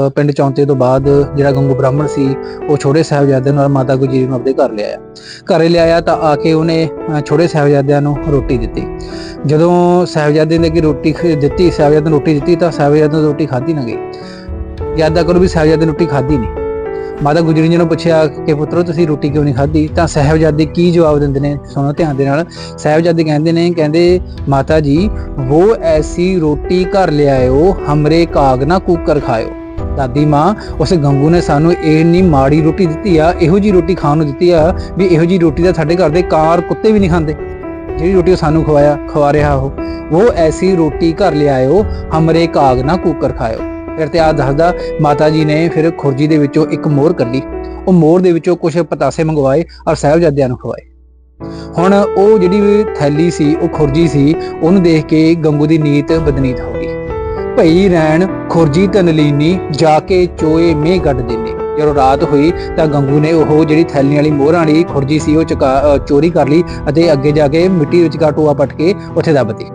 ਪਿੰਡ ਚੌਂਤੇ ਤੋਂ ਬਾਅਦ ਜਿਹੜਾ ਗੰਗੂ ਬ੍ਰਾਹਮਣ ਸੀ ਉਹ ਛੋਟੇ ਸਾਹਿਬਜ਼ਾਦੇ ਨਾਲ ਮਾਤਾ ਗੁਜਰੀ ਨੂੰ ਆਪਣੇ ਘਰ ਲਿਆਇਆ। ਘਰੇ ਲਿਆਇਆ ਤਾਂ ਆ ਕੇ ਉਹਨੇ ਅ, ਛੋਟੇ ਸਾਹਿਬਜ਼ਾਦਿਆਂ ਨੂੰ ਰੋਟੀ ਦਿੱਤੀ। ਜਦੋਂ ਸਾਹਿਬਜ਼ਾਦੇ ਨੇ ਕਿ ਰੋਟੀ ਖ- ਦਿੱਤੀ ਸਾਹਿਬਜ਼ਾਦੇ ਨੂੰ ਰੋਟੀ ਦਿੱਤੀ ਤਾਂ ਸਾਹਿਬਜ਼ਾਦੇ ਨੂੰ ਰੋਟੀ ਖਾਧੀ ਨਾ ਗਈ। ਯਾਦਾ ਕਰੋ ਵੀ ਸਾਹਿਬਜ਼ਾਦੇ ਨੇ ਰੋਟੀ ਖਾਧੀ ਨਹੀਂ। ਮਾਤਾ ਗੁਜਰੀ ਜੀ ਨੂੰ ਪੁੱਛਿਆ ਕਿ ਪੁੱਤਰੋ ਤੁਸੀਂ ਰੋਟੀ ਕਿਉਂ ਨਹੀਂ ਖਾਧੀ? ਤਾਂ ਸਾਹਿਬਜ਼ਾਦੇ ਕੀ ਜਵਾਬ ਦਿੰਦੇ ਨੇ ਸੁਣੋ ਧਿਆਨ ਦੇ ਨਾਲ। ਸਾਹਿਬਜ਼ਾਦੇ ਕਹਿੰਦੇ ਨੇ ਕਹਿੰਦੇ ਮਾਤਾ ਜੀ ਉਹ ਐਸੀ ਰੋਟੀ ਘਰ ਲਿਆਇਓ ਹਮਰੇ ਕਾਗ ਨਾ ਕੂਕਰ ਖਾਇਓ। ਦਾਦੀ ਮਾਂ, ਉਸ ਗੰਗੂ ਨੇ ਸਾਨੂੰ ਇੰਨੀ ਮਾੜੀ ਰੋਟੀ ਦਿੱਤੀ ਆ, ਇਹੋ ਜੀ ਰੋਟੀ ਖਾਣ ਨੂੰ ਦਿੱਤੀ ਆ ਵੀ ਇਹੋ ਜੀ ਰੋਟੀ ਤਾਂ ਸਾਡੇ ਘਰ ਦੇ ਕਾਰ ਕੁੱਤੇ ਵੀ ਨਹੀਂ ਖਾਂਦੇ। ਜਿਹੜੀ ਰੋਟੀ ਉਹ ਸਾਨੂੰ ਖਵਾਇਆ, ਖਵਾ ਰਿਹਾ ਉਹ। ਉਹ ਐਸੀ ਰੋਟੀ ਘਰ ਲਿਆਇਓ, ਹਮਰੇ ਕਾਗ ਨਾ ਕੂਕਰ ਖਾਇਓ। ਫਿਰ ਤੇ ਆ ਦੱਸਦਾ, ਮਾਤਾ ਜੀ ਨੇ ਫਿਰ ਖੁਰਜੀ ਦੇ ਵਿੱਚੋਂ ਇੱਕ ਮੋਹਰ ਕੱਢੀ ਉਹ ਮੋਹਰ ਦੇ ਵਿੱਚੋਂ ਕੁਝ ਪਤਾਸੇ ਮੰਗਵਾਏ ਔਰ ਸਾਹਿਬਜ਼ਾਦਿਆਂ ਨੂੰ ਖਵਾਏ। ਹੁਣ ਉਹ ਜਿਹੜੀ ਥੈਲੀ ਸੀ, ਉਹ ਖੁਰਜੀ ਸੀ, ਉਹਨੂੰ ਦੇਖ ਕੇ ਗੰਗੂ ਦੀ ਨੀਤ ਬਦਨੀਤ ਹੋ ਗਈ। ਭਈ ਰਹਿਣ ਖੁਰਜੀ ਤਨਲੀਨੀ ਜਾ ਕੇ ਚੋਏ ਮੇ ਗੱਡ ਦੇਨੇ। ਜਦੋਂ ਰਾਤ ਹੋਈ ਤਾਂ ਗੰਗੂ ਨੇ ਉਹ ਜਿਹੜੀ ਥੈਲੀ ਵਾਲੀ ਮੋਹਰਾਂ ਵਾਲੀ ਖੁਰਜੀ ਸੀ ਉਹ ਚੁਕਾ ਚੋਰੀ ਕਰ ਲਈ ਅਤੇ ਅੱਗੇ ਜਾ ਕੇ ਮਿੱਟੀ ਵਿੱਚ ਕਾ ਟੋਆ ਪੱਟ ਕੇ ਉੱਥੇ ਦੱਬਤੀ